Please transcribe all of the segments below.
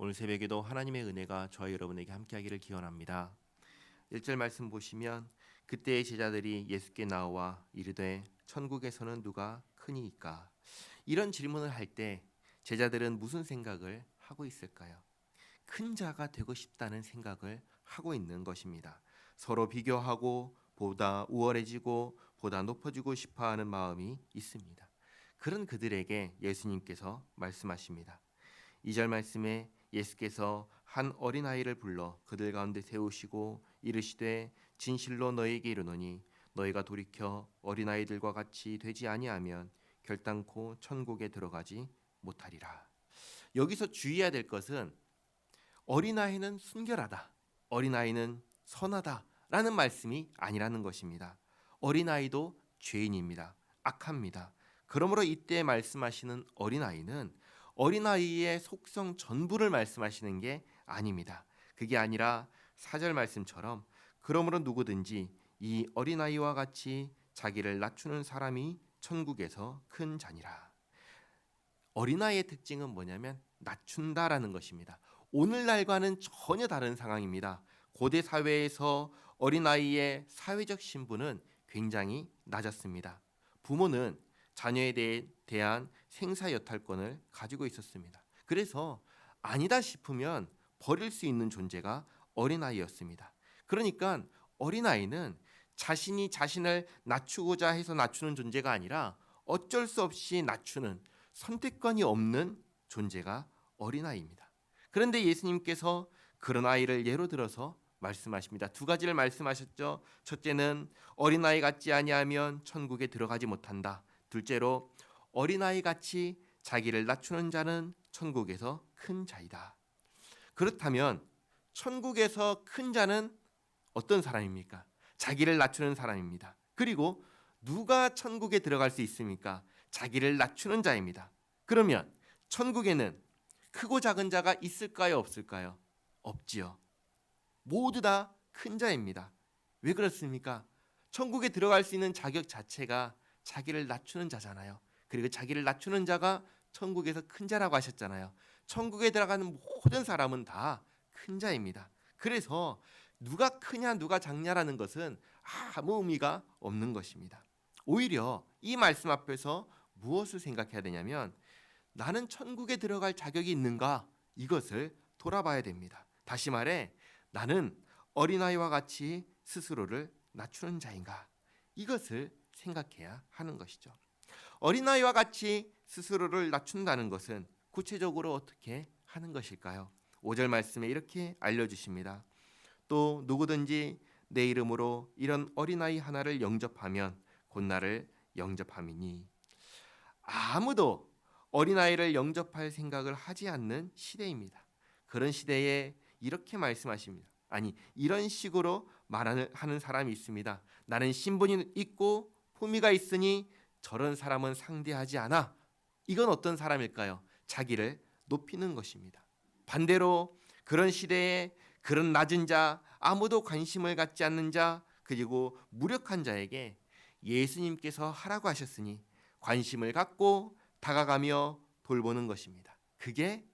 오늘 새벽에도 하나님의 은혜가 저와 여러분에게 함께하기를 기원합니다. 1절 말씀 보시면 그때의 제자들이 예수께 나와 이르되 천국에서는 누가 크니이까 이런 질문을 할 때 제자들은 무슨 생각을 하고 있을까요? 큰 자가 되고 싶다는 생각을 하고 있는 것입니다. 서로 비교하고 보다 우월해지고 보다 높아지고 싶어 하는 마음이 있습니다. 그런 그들에게 예수님께서 말씀하십니다. 2절 말씀에 예수께서 한 어린아이를 불러 그들 가운데 세우시고 이르시되 진실로 너희에게 이르노니 너희가 돌이켜 어린아이들과 같이 되지 아니하면 결단코 천국에 들어가지 못하리라. 여기서 주의해야 될 것은 어린아이는 순결하다. 어린아이는 선하다라는 말씀이 아니라는 것입니다. 어린아이도 죄인입니다. 악합니다. 그러므로 이때 말씀하시는 어린아이는 어린아이의 속성 전부를 말씀하시는 게 아닙니다. 그게 아니라 사절 말씀처럼 그러므로 누구든지 이 어린아이와 같이 자기를 낮추는 사람이 천국에서 큰 자니라. 어린아이의 특징은 뭐냐면 낮춘다라는 것입니다. 오늘날과는 전혀 다른 상황입니다. 고대 사회에서 어린아이의 사회적 신분은 굉장히 낮았습니다. 부모는 자녀에 대해, 대한 생사 여탈권을 가지고 있었습니다. 그래서 아니다 싶으면 버릴 수 있는 존재가 어린아이였습니다. 그러니까 어린아이는 자신이 자신을 낮추고자 해서 낮추는 존재가 아니라 어쩔 수 없이 낮추는 선택권이 없는 존재가 어린아이입니다. 그런데 예수님께서 그런 아이를 예로 들어서 말씀하십니다. 두 가지를 말씀하셨죠. 첫째는 어린아이 같지 아니하면 천국에 들어가지 못한다. 둘째로 어린아이 같이 자기를 낮추는 자는 천국에서 큰 자이다. 그렇다면 천국에서 큰 자는 어떤 사람입니까? 자기를 낮추는 사람입니다. 그리고 누가 천국에 들어갈 수 있습니까? 자기를 낮추는 자입니다. 그러면 천국에는 크고 작은 자가 있을까요? 없을까요? 없지요. 모두 다 큰 자입니다. 왜 그렇습니까? 천국에 들어갈 수 있는 자격 자체가 자기를 낮추는 자잖아요. 그리고 자기를 낮추는 자가 천국에서 큰 자라고 하셨잖아요. 천국에 들어가는 모든 사람은 다 큰 자입니다. 그래서 누가 크냐 누가 작냐라는 것은 아무 의미가 없는 것입니다. 오히려 이 말씀 앞에서 무엇을 생각해야 되냐면 나는 천국에 들어갈 자격이 있는가 이것을 돌아봐야 됩니다. 다시 말해 나는 어린아이와 같이 스스로를 낮추는 자인가 이것을 생각해야 하는 것이죠. 어린아이와 같이 스스로를 낮춘다는 것은 구체적으로 어떻게 하는 것일까요? 5절 말씀에 이렇게 알려주십니다. 또 누구든지 내 이름으로 이런 어린아이 하나를 영접하면 곧 나를 영접함이니 아무도 어린아이를 영접할 생각을 하지 않는 시대입니다. 그런 시대에 이렇게 말씀하십니다. 아니 이런 식으로 말하는 사람이 있습니다. 나는 신분이 있고 품위가 있으니 저런 사람은 상대하지 않아. 이건 어떤 사람일까요? 자기를 높이는 것입니다. 반대로 그런 시대에 그런 낮은 자, 아무도 관심을 갖지 않는 자, 그리고 무력한 자에게 예수님께서 하라고 하셨으니 관심을 갖고 다가가며 돌보는 것입니다. 그게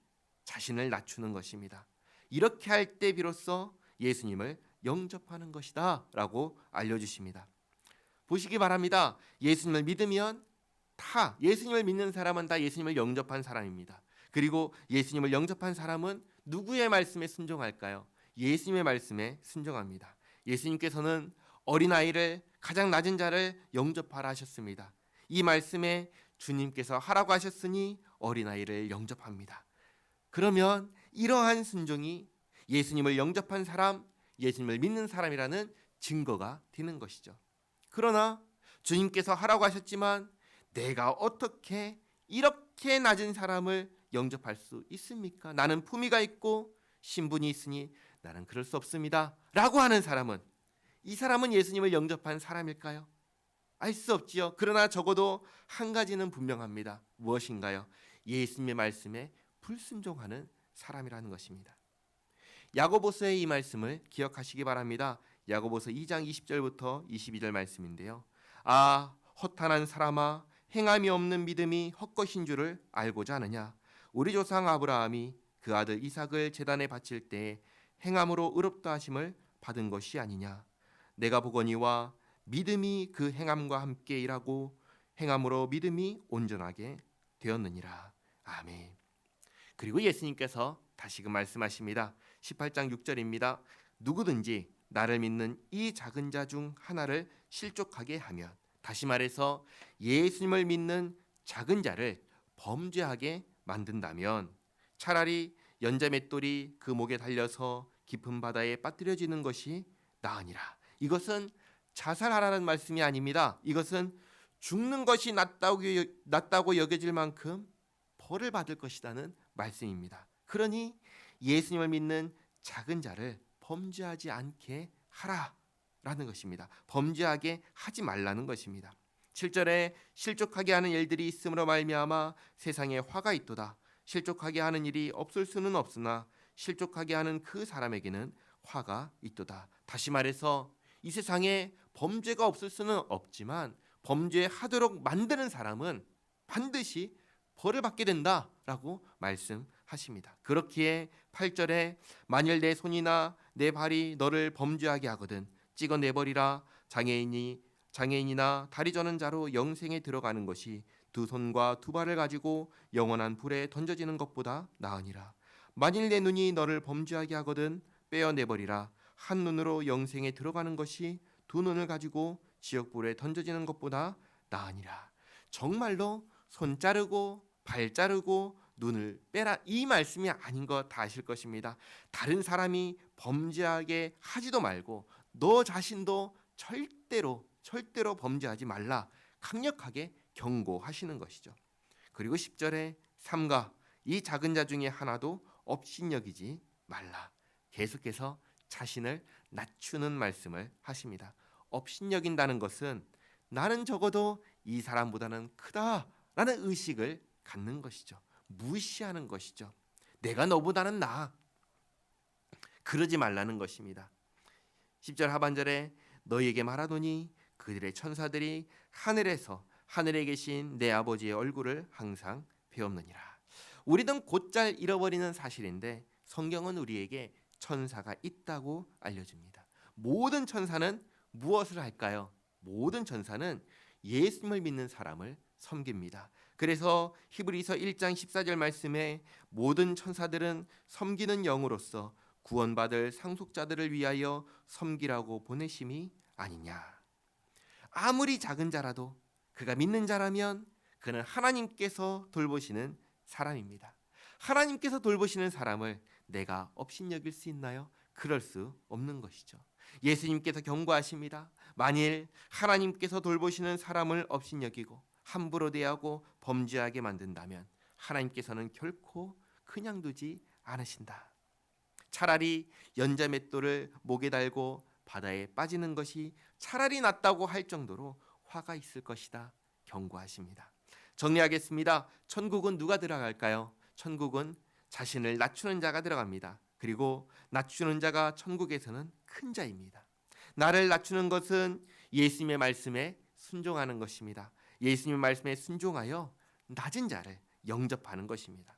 자신을 낮추는 것입니다. 이렇게 할 때 비로소 예수님을 영접하는 것이다 라고 알려주십니다. 보시기 바랍니다. 예수님을 믿으면 다 예수님을 믿는 사람은 다 예수님을 영접한 사람입니다. 그리고 예수님을 영접한 사람은 누구의 말씀에 순종할까요? 예수님의 말씀에 순종합니다. 예수님께서는 어린아이를 가장 낮은 자를 영접하라 하셨습니다. 이 말씀에 주님께서 하라고 하셨으니 어린아이를 영접합니다. 그러면 이러한 순종이 예수님을 영접한 사람, 예수님을 믿는 사람이라는 증거가 되는 것이죠. 그러나 주님께서 하라고 하셨지만 내가 어떻게 이렇게 낮은 사람을 영접할 수 있습니까? 나는 품위가 있고 신분이 있으니 나는 그럴 수 없습니다. 라고 하는 사람은 이 사람은 예수님을 영접한 사람일까요? 알 수 없지요. 그러나 적어도 한 가지는 분명합니다. 무엇인가요? 예수님의 말씀에 불순종하는 사람이라는 것입니다. 야고보서의 이 말씀을 기억하시기 바랍니다. 야고보서 2장 20절부터 22절 말씀인데요. 아, 허탄한 사람아, 행함이 없는 믿음이 헛것인 줄을 알고자 하느냐? 우리 조상 아브라함이 그 아들 이삭을 제단에 바칠 때 행함으로 의롭다 하심을 받은 것이 아니냐? 내가 보거니와 믿음이 그 행함과 함께 일하고 행함으로 믿음이 온전하게 되었느니라. 아멘. 그리고 예수님께서 다시금 말씀하십니다. 18장 6절입니다. 누구든지 나를 믿는 이 작은 자 중 하나를 실족하게 하면 다시 말해서 예수님을 믿는 작은 자를 범죄하게 만든다면 차라리 연자 맷돌이 그 목에 달려서 깊은 바다에 빠뜨려지는 것이 나으니라. 이것은 자살하라는 말씀이 아닙니다. 이것은 죽는 것이 낫다고, 낫다고 여겨질 만큼 벌을 받을 것이라는 말씀입니다. 그러니 예수님을 믿는 작은 자를 범죄하지 않게 하라라는 것입니다. 범죄하게 하지 말라는 것입니다. 7절에 실족하게 하는 일들이 있음으로 말미암아 세상에 화가 있도다. 실족하게 하는 일이 없을 수는 없으나 실족하게 하는 그 사람에게는 화가 있도다. 다시 말해서 이 세상에 범죄가 없을 수는 없지만 범죄하도록 만드는 사람은 반드시 벌을 받게 된다라고 말씀하십니다. 그렇기에 8절에 만일 내 손이나 내 발이 너를 범죄하게 하거든 찍어 내 버리라 장애인이 장애인이나 다리 저는 자로 영생에 들어가는 것이 두 손과 두 발을 가지고 영원한 불에 던져지는 것보다 나으니라. 만일 내 눈이 너를 범죄하게 하거든 빼어 내 버리라. 한 눈으로 영생에 들어가는 것이 두 눈을 가지고 지옥불에 던져지는 것보다 나으니라. 정말로 손 자르고 발 자르고 눈을 빼라 이 말씀이 아닌 거다 아실 것입니다. 다른 사람이 범죄하게 하지도 말고 너 자신도 절대로 절대로 범죄하지 말라 강력하게 경고하시는 것이죠. 그리고 10절에 삼가 이 작은 자 중에 하나도 업신여기지 말라. 계속해서 자신을 낮추는 말씀을 하십니다. 업신여긴다는 것은 나는 적어도 이 사람보다는 크다라는 의식을 갖는 것이죠. 무시하는 것이죠. 내가 너보다는 나. 그러지 말라는 것입니다. 10절 하반절에 너희에게 말하노니 그들의 천사들이 하늘에서 하늘에 계신 내 아버지의 얼굴을 항상 배웠느니라. 우리는 곧잘 잃어버리는 사실인데 성경은 우리에게 천사가 있다고 알려줍니다. 모든 천사는 무엇을 할까요? 모든 천사는 예수님을 믿는 사람을 섬깁니다. 그래서 히브리서 1장 14절 말씀에 모든 천사들은 섬기는 영으로서 구원받을 상속자들을 위하여 섬기라고 보내심이 아니냐. 아무리 작은 자라도 그가 믿는 자라면 그는 하나님께서 돌보시는 사람입니다. 하나님께서 돌보시는 사람을 내가 업신여길 수 있나요? 그럴 수 없는 것이죠. 예수님께서 경고하십니다. 만일 하나님께서 돌보시는 사람을 업신여기고 함부로 대하고 범죄하게 만든다면 하나님께서는 결코 그냥 두지 않으신다. 차라리 연자 맷돌을 목에 달고 바다에 빠지는 것이 차라리 낫다고 할 정도로 화가 있을 것이다 경고하십니다. 정리하겠습니다. 천국은 누가 들어갈까요? 천국은 자신을 낮추는 자가 들어갑니다. 그리고 낮추는 자가 천국에서는 큰 자입니다. 나를 낮추는 것은 예수님의 말씀에 순종하는 것입니다. 예수님의 말씀에 순종하여 낮은 자를 영접하는 것입니다.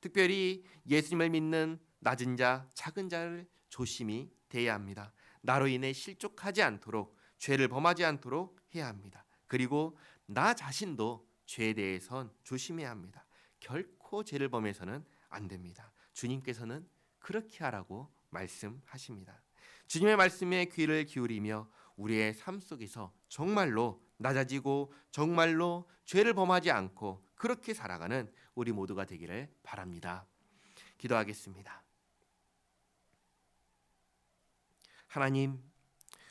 특별히 예수님을 믿는 낮은 자, 작은 자를 조심히 대해야 합니다. 나로 인해 실족하지 않도록 죄를 범하지 않도록 해야 합니다. 그리고 나 자신도 죄에 대해선 조심해야 합니다. 결코 죄를 범해서는 안 됩니다. 주님께서는 그렇게 하라고 말씀하십니다. 주님의 말씀에 귀를 기울이며 우리의 삶 속에서 정말로 낮아지고 정말로 죄를 범하지 않고 그렇게 살아가는 우리 모두가 되기를 바랍니다. 기도하겠습니다. 하나님,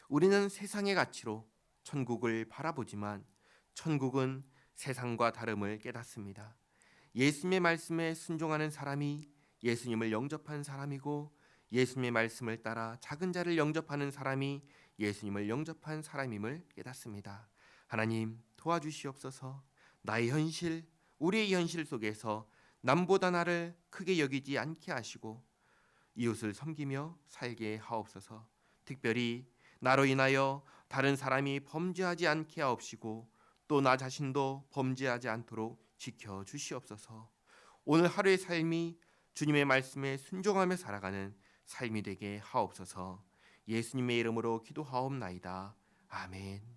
우리는 세상의 가치로 천국을 바라보지만 천국은 세상과 다름을 깨닫습니다. 예수님의 말씀에 순종하는 사람이 예수님을 영접한 사람이고 예수님의 말씀을 따라 작은 자를 영접하는 사람이 예수님을 영접한 사람임을 깨닫습니다. 하나님 도와주시옵소서. 나의 현실, 우리의 현실 속에서 남보다 나를 크게 여기지 않게 하시고 이웃을 섬기며 살게 하옵소서. 특별히 나로 인하여 다른 사람이 범죄하지 않게 하옵시고 또 나 자신도 범죄하지 않도록 지켜 주시옵소서. 오늘 하루의 삶이 주님의 말씀에 순종하며 살아가는 삶이 되게 하옵소서. 예수님의 이름으로 기도하옵나이다. 아멘.